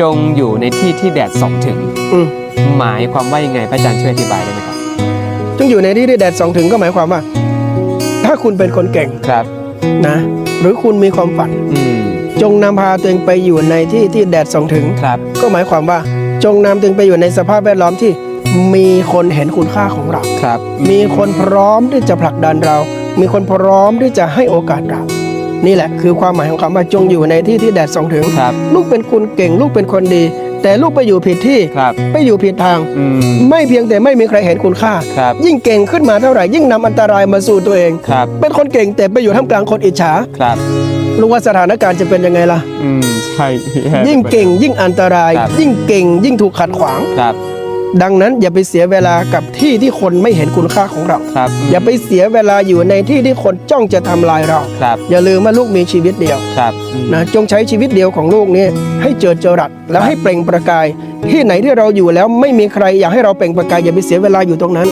จงอยู่ในที่ที่แดดส่องถึง อืมหมายความว่ายังไงพระอาจารย์ช่วยอธิบายได้ไหมครับจงอยู่ในที่ที่แดดส่องถึงก็หมายความว่า ถ้าคุณเป็นคนเก่งครับ นะ หรือคุณมีความฝัน อืมจงนำพาตัวเองไปอยู่ในที่ที่แดดส่องถึง ครับ ก็หมายความว่า จงนำตัวเองไปอยู่ในสภาพแวดล้อมที่ มีคนเห็นคุณค่าของเรา ครับมีคนพร้อมที่จะผลักดันเรา มีคนพร้อมที่จะให้โอกาสเรา นี่แหละคือความหมายของคำว่าจงอยู่ในที่ที่แดดส่องถึง ครับ ลูกเป็นคนเก่ง ลูกเป็นคนดี แต่ลูกไปอยู่ผิดที่ ครับ ไปอยู่ผิดทาง อืม ไม่เพียงแต่ไม่มีใครเห็นคุณค่า ครับ ยิ่งเก่งขึ้นมาเท่าไหร่ ยิ่งนำอันตรายมาสู่ตัวเอง ครับ เป็นคนเก่งแต่ไปอยู่ท่ามกลางคนอิจฉาครับ รู้ว่าสถานการณ์จะเป็นยังไงล่ะ อืม ใช่ยิ่งเก่งยิ่งอันตราย ครับ ยิ่งเก่งยิ่งถูกขัดขวาง ครับ ดังนั้นอย่าไปเสียเวลากับที่ที่คนไม่เห็นคุณค่าของเรา ครับอย่าไปเสียเวลาอยู่ในที่ที่คนจ้องจะทำลายเรา ครับอย่าลืมว่าลูกมีชีวิตเดียวครับอืมนะจงใช้ชีวิตเดียวของลูกนี้ให้เจิดจรัสแล้วให้เปล่งประกาย ที่ไหนที่เราอยู่แล้วไม่มีใครอยากให้เราเปล่งประกายอย่าไปเสียเวลาอยู่ตรงนั้น